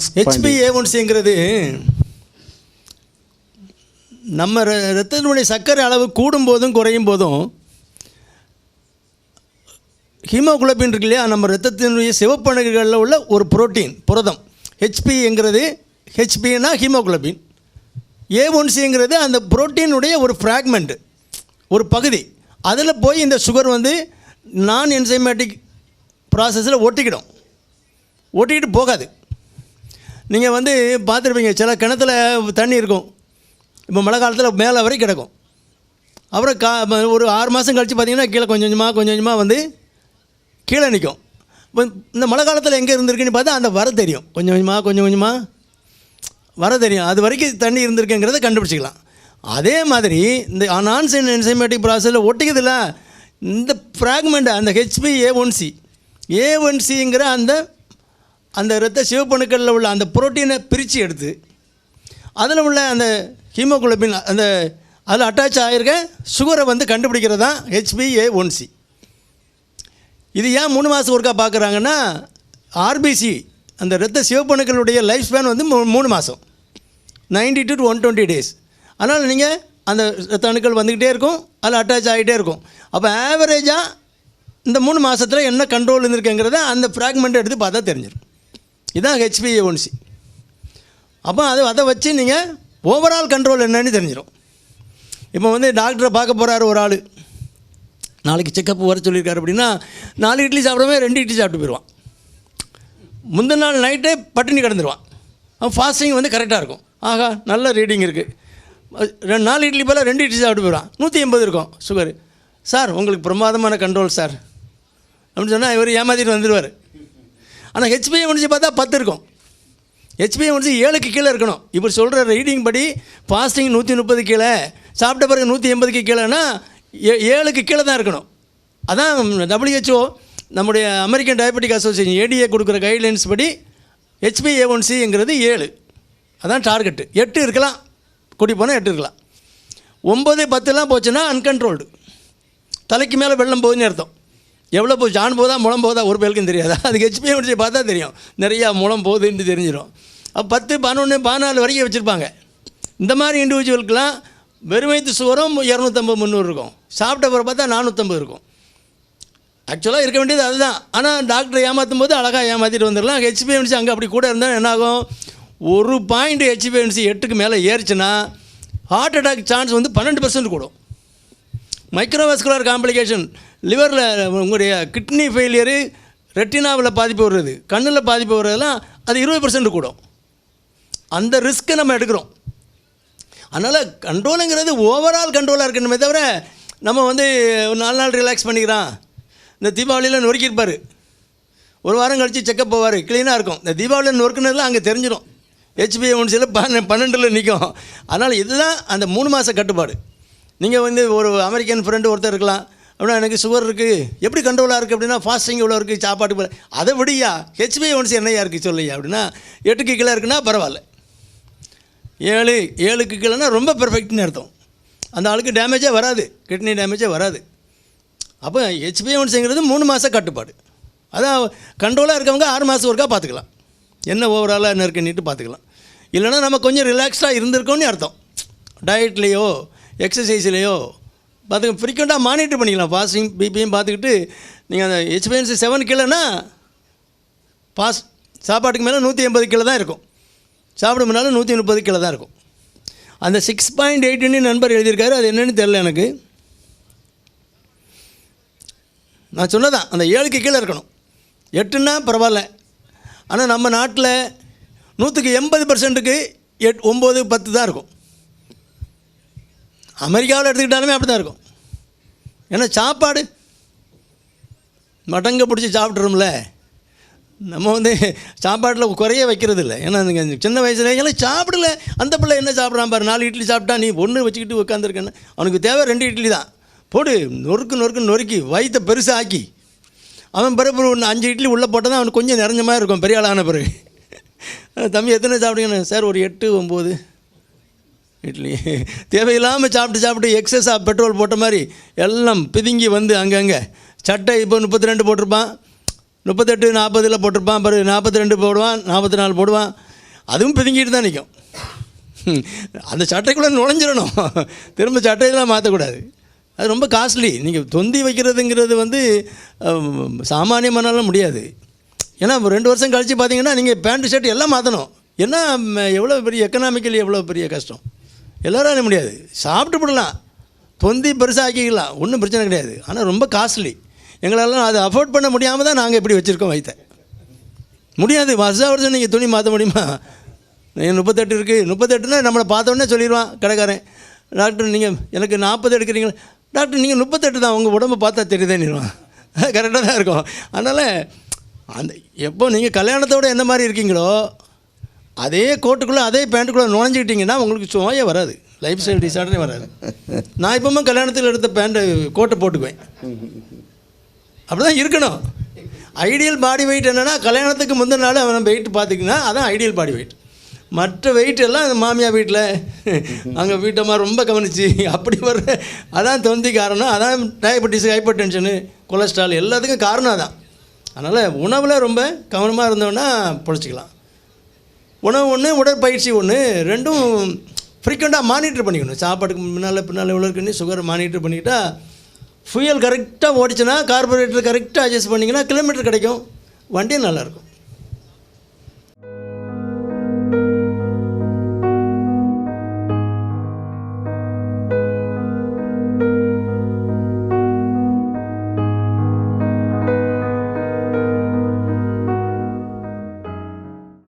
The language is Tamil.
சிக்ஸ் ஹெச்பி ஏஒன்சிங்கிறது நம்ம ர- ரத்தத்தினுடைய சர்க்கரை அளவு கூடும் போதும் குறையும் போதும் ஹீமோகுளோபின் இருக்கு இல்லையா? நம்ம ரத்தத்தினுடைய சிவப்பணுகளில் உள்ள ஒரு புரோட்டீன் புரதம். ஹெச்பிங்கிறது ஹெச்பின்னா ஹீமோகுளோபின். ஏ ஒன்சிங்கிறது அந்த புரோட்டீனுடைய ஒரு ஃப்ராக்மெண்ட் ஒரு பகுதி. அதில் போய் இந்த சுகர் வந்து நான் என்சைமேட்டிக் ப்ராசஸில் ஒட்டிக்கிடும். ஒட்டிக்கிட்டு போகாது. நீங்கள் வந்து பார்த்துருப்பீங்க சில கிணத்துல தண்ணி இருக்கும். இப்போ மழை காலத்தில் மேலே வரை கிடக்கும். அப்புறம் கா ஒரு ஆறு மாதம் கழித்து பார்த்தீங்கன்னா கீழே கொஞ்சம் கொஞ்சமாக கொஞ்சம் கொஞ்சமாக வந்து கீழே நிற்கும் இப்போ இந்த மழை காலத்தில் எங்கே இருந்திருக்குன்னு பார்த்தா அந்த வர தெரியும். கொஞ்சம் கொஞ்சமாக கொஞ்சம் கொஞ்சமாக வர தெரியும். அது வரைக்கும் தண்ணி இருந்திருக்குங்கிறத கண்டுபிடிச்சிக்கலாம். அதே மாதிரி இந்த நான்சைன் என்சைமேட்டிக் ப்ராசஸில் ஒட்டிக்குதுல்ல இந்த ஃப்ராக்மெண்ட் அந்த HB A one C A one சிங்கிற அந்த அந்த இரத்த சிவப்பணுக்களில் உள்ள அந்த புரோட்டீனை பிரித்து எடுத்து அதில் உள்ள அந்த ஹீமோகுளோபின் அந்த அதில் அட்டாச் ஆகிருக்க சுகரை வந்து கண்டுபிடிக்கிறது தான் ஹெச்பிஏ ஒன் சி இது ஏன் மூணு மாதம் ஒருக்கா பார்க்குறாங்கன்னா ஆர்பிசி அந்த இரத்த சிவப்பணுக்களுடைய லைஃப் ஸ்பேன் வந்து மூ- மூணு மாதம் 90 டு ஒன் டுவெண்ட்டி டேஸ் அதனால் நீங்கள் அந்த ரத்த அணுக்கள் வந்துக்கிட்டே இருக்கும் அதில் அட்டாச் ஆகிட்டே இருக்கும். அப்போ ஆவரேஜாக இந்த மூணு மாதத்தில் என்ன கண்ட்ரோல் இருந்திருக்குங்கிறத அந்த ஃப்ராக்மெண்ட் எடுத்து பார்த்தா தெரிஞ்சிடும் இதுதான் ஹெச்பிஏ ஒன்சி அப்போ அது அதை வச்சு நீங்கள் ஓவரால் கண்ட்ரோல் என்னன்னு தெரிஞ்சிடும் இப்போ வந்து டாக்டரை பார்க்க போகிறாரு ஒரு ஆள். நாளைக்கு செக்கப் வர சொல்லியிருக்காரு அப்படின்னா நாலு இட்லி சாப்பிடவே ரெண்டு இட்லி சாப்பிட்டு போயிடுவான் முந்தின நாள் நைட்டே பட்டினி கிடந்துருவான். அவன் ஃபாஸ்டிங் வந்து கரெக்டாக இருக்கும். ஆகா நல்ல ரீடிங் இருக்குது ரெண்டு நாலு இட்லி போல் ரெண்டு இட்லி சாப்பிட்டு போயிடுவான் நூற்றி எண்பது இருக்கும் சுகர் சார் உங்களுக்கு பிரமாதமான கண்ட்ரோல் சார். அப்படின்னு சொன்னால் இவர் ஏமாற்றிட்டு வந்துடுவார் ஆனால் ஹெச்பிஐ முடிச்சு பார்த்தா பத்து இருக்கும். ஹெச்பிஐ முடிச்சு ஏழுக்கு கீழே இருக்கணும். இப்போ சொல்கிற ரீடிங் படி ஃபாஸ்டிங் நூற்றி முப்பது கீழே சாப்பிட்ட பிறகு நூற்றி எண்பதுக்கு கீழேனா ஏ ஏழுக்கு கீழே தான் இருக்கணும். அதான் டபிள்யூஹெச்ஓ நம்முடைய அமெரிக்கன் டயபெட்டிக் அசோசியேஷன் ஏடிஏ கொடுக்குற கைட்லைன்ஸ் படி ஹெச்பிஏஒன்சிங்கிறது ஏழு. அதான் டார்கெட்டு எட்டு இருக்கலாம். கூட்டி போனால் எட்டு இருக்கலாம். ஒம்பது பத்துலாம் போச்சுன்னா அன்கண்ட்ரோல்டு தலைக்கு மேலே வெள்ளம் போகுதுன்னு அர்த்தம். எவ்வளோ போச்சு? ஜான் போதா முளம் போதா ஒரு பேருக்கும் தெரியாதா? அதுக்கு ஹெச்பிஐ முடிச்சு பார்த்தா தெரியும். நிறையா முளம் போகுதுன்னு தெரிஞ்சிடும் அப்போ பத்து பதினொன்று பதினாலு வரைக்கும் வச்சுருப்பாங்க. இந்த மாதிரி இண்டிவிஜுவலுக்கெலாம் வெறும் வயிற்று சுவரம் இரநூத்தம்பது முந்நூறு இருக்கும். சாப்பிட்ட பிறகு பார்த்தா நானூற்றம்பது இருக்கும். ஆக்சுவலாக இருக்க வேண்டியது அதுதான். ஆனால் டாக்டர் ஏமாற்றும் போது அழகாக ஏமாற்றிட்டு வந்துடலாம். ஹெச்பிஎன்சி அங்கே அப்படி கூட இருந்தால் என்னாகும் ஒரு பாயிண்ட் ஹெச்பிஎன்சி எட்டுக்கு மேலே ஏறிச்சுன்னா ஹார்ட் அட்டாக் சான்ஸ் வந்து பன்னெண்டு பர்சன்ட் கூடும். மைக்ரோவாஸ்குலர் காம்ப்ளிகேஷன் லிவரில் உங்களுடைய கிட்னி ஃபெயிலியரு ரெட்டினாவில் பாதிப்பு வருது கண்ணில் பாதிப்பு வர்றதெல்லாம் அது இருபது பர்சன்ட் கூடும். அந்த ரிஸ்க்கை நம்ம எடுக்கிறோம். அதனால் கண்ட்ரோலுங்கிறது ஓவரால் கண்ட்ரோலாக இருக்கணுமே தவிர நம்ம வந்து ஒரு நாலு நாள் ரிலாக்ஸ் பண்ணிக்கிறான். இந்த தீபாவளியில் நொறுக்கியிருப்பார். ஒரு வாரம் கழித்து செக்கப் போவார். க்ளீனாக இருக்கும். இந்த தீபாவளியில் நொறுக்குனதுலாம் அங்கே தெரிஞ்சிடும் ஹெச்பிஐ ஒன்சியில் பன்னெண்டில் நிற்கும் அதனால் இதுதான் அந்த மூணு மாத கட்டுப்பாடு. நீங்கள் வந்து ஒரு அமெரிக்கன் ஃப்ரெண்டு ஒருத்தர் இருக்கலாம். அப்படின்னா எனக்கு சுகர் இருக்குது எப்படி கண்ட்ரோலாக இருக்குது அப்படின்னா ஃபாஸ்டிங் இவ்வளோ இருக்குது சாப்பாட்டு போல. அதை விடியா ஹெச்பி ஒன்ஸ் என்னையா இருக்குது சொல்லியா அப்படின்னா எட்டுக்கு கீழே இருக்குன்னா பரவாயில்ல. ஏழு ஏழுக்கு கீழேனா ரொம்ப பெர்ஃபெக்ட்னு அர்த்தம். அந்த ஆளுக்கு டேமேஜே வராது. கிட்னி டேமேஜே வராது. அப்போ ஹெச்பி ஒன்ஸுங்கிறது மூணு மாத கட்டுப்பாடு. அதான் கண்ட்ரோலாக இருக்கவங்க ஆறு மாதம் ஒருக்கா பார்த்துக்கலாம் என்ன ஓவராலாக என்ன இருக்குன்னுட்டு பார்த்துக்கலாம் இல்லைன்னா நம்ம கொஞ்சம் ரிலாக்ஸ்டாக இருந்திருக்கோன்னு அர்த்தம். டயட்லேயோ எக்ஸசைஸ்லேயோ பார்த்து ஃப்ரீக்வெண்ட்டாக மானிட்டர் பண்ணிக்கலாம். பாஸையும் பிபியும் பார்த்துக்கிட்டு நீங்கள் அந்த ஹெச்பிஎன்சி செவன் கிலோனா பாஸ் சாப்பாட்டுக்கு மேலே நூற்றி எண்பது கிலோ தான் இருக்கும். சாப்பிட முன்னாலும் நூற்றி முப்பது கிலோ தான் இருக்கும். அந்த சிக்ஸ் பாயிண்ட் எயிட்டுன்னு நண்பர் எழுதியிருக்காரு அது என்னென்னு தெரில எனக்கு. நான் சொன்னதான் அந்த ஏழுக்கு கீழே இருக்கணும். எட்டுன்னா பரவாயில்ல. ஆனால் நம்ம நாட்டில் நூற்றுக்கு எண்பது பர்சன்ட்டுக்கு எட் ஒம்பது பத்து தான் இருக்கும். அமெரிக்காவில் எடுத்துக்கிட்டாலுமே அப்படி தான் இருக்கும். ஏன்னா சாப்பாடு மடங்க பிடிச்சி சாப்பிட்றோம்ல நம்ம வந்து சாப்பாட்டில் குறைய வைக்கிறது இல்லை ஏன்னா சின்ன வயசுல எல்லாம் சாப்பிடல. அந்த பிள்ளை என்ன சாப்பிட்றான் பாரு நாலு இட்லி சாப்பிட்டா நீ ஒன்று வச்சுக்கிட்டு உட்காந்துருக்கேன்னு அவனுக்கு தேவை ரெண்டு இட்லி தான். போடு நொறுக்கு நொறுக்கு நொறுக்கி வயிற்றை பெருசாக ஆக்கி அவன் பிறகு ஒன்று அஞ்சு இட்லி உள்ளே போட்டால் தான் அவனுக்கு கொஞ்சம் நிறைஞ்ச மாதிரி இருக்கும் பெரிய ஆளான பிறகு. தம்பி எத்தனை சாப்பிடுங்கண்ணே சார் ஒரு எட்டு ஒம்பது இட்லி. தேவையில்லாமல் சாப்பிட்டு சாப்பிட்டு எக்ஸஸாக பெட்ரோல் போட்ட மாதிரி எல்லாம் பிதுங்கி வந்து அங்கங்கே. சட்டை இப்போ முப்பத்தி ரெண்டு போட்டிருப்பான். முப்பத்தெட்டு நாற்பதில் போட்டிருப்பான். பிறகு நாற்பத்தி ரெண்டு போடுவான் நாற்பத்தி நாலு போடுவான். அதுவும் பிதுங்கிட்டு தான் நிற்கும் அந்த சட்டைக்குள்ளே நுழைஞ்சிடணும். திரும்ப சட்டையெல்லாம் மாற்றக்கூடாது அது ரொம்ப காஸ்ட்லி நீங்கள் தொந்தி வைக்கிறதுங்கிறது வந்து சாமானியமானாலும் முடியாது. ஏன்னா ரெண்டு வருஷம் கழித்து பார்த்தீங்கன்னா நீங்கள் பேண்ட் ஷர்ட் எல்லாம் மாற்றணும் என்ன எவ்வளோ பெரிய எக்கனாமிக்கலி எவ்வளோ பெரிய கஷ்டம்? எல்லோரும் எல்லாராலும் முடியாது. சாப்பிட்டு போடலாம். தொந்தி பெருசாக ஆக்கிக்கலாம். ஒன்றும் பிரச்சனை கிடையாது. ஆனால் ரொம்ப காஸ்ட்லி எங்களால் அதை அஃபோர்ட் பண்ண முடியாமல் தான் நாங்கள் இப்படி வச்சுருக்கோம் வைத்த முடியாது. வருஷம் வருஷம் நீங்கள் துணி மாற்ற முடியுமா? முப்பத்தெட்டு இருக்குது முப்பத்தெட்டுனா நம்மளை பார்த்தோன்னே சொல்லிடுவான் கடைக்காரன். டாக்டர் நீங்கள் எனக்கு நாற்பது எடுக்கிறீங்களா? டாக்டர் நீங்கள் முப்பத்தெட்டு தான். உங்கள் உடம்பு பார்த்தா தெரியுதேன்னுவான் கரெக்டாக தான் இருக்கும். அதனால் அந்த எப்போ நீங்கள் கல்யாணத்தோடு என்ன மாதிரி இருக்கீங்களோ அதே கோட்டுக்குள்ளே அதே பேண்ட்டுக்குள்ளே நுழைஞ்சிக்கிட்டிங்கன்னா உங்களுக்கு சுவையே வராது. லைஃப் ஸ்டைல் டிசார்டரே வராது. நான் இப்போவும் கல்யாணத்தில் எடுத்த பேண்ட்டு கோட்டை போட்டுக்குவேன். அப்படி தான் இருக்கணும். ஐடியல் பாடி வெயிட் என்னென்னா கல்யாணத்துக்கு முந்தின நாள் அவன் வெயிட் பார்த்திங்கன்னா அதான் ஐடியல் பாடி வெயிட் மற்ற வெயிட் எல்லாம் அந்த மாமியார் வீட்டில் அங்கே வீட்டம்மா ரொம்ப கவனிச்சு அப்படி வர்ற அதான் தொந்தி காரணம் அதான் டயபெட்டிஸ் ஹைப்பர் டென்ஷனு கொலஸ்ட்ரால் எல்லாத்துக்கும் காரணம் அதான். அதனால் உணவில் ரொம்ப கவனமாக இருந்தோன்னா பொழைச்சிக்கலாம். உணவு ஒன்று உடற்பயிற்சி ஒன்று ரெண்டும் ஃப்ரீக்வெண்ட்டாக மானிட்டர் பண்ணிக்கணும். சாப்பாட்டுக்கு முன்னால் பின்னால் எவ்வளோ இருக்குன்னு சுகரை மானிட்டர் பண்ணிக்கிட்டா ஃபியூயல் கரெக்டாக ஓடிச்சுன்னா கார்பரேட்டர் கரெக்டாக அட்ஜஸ்ட் பண்ணிங்கன்னா கிலோமீட்டர் கிடைக்கும். வண்டியும் நல்லாயிருக்கும்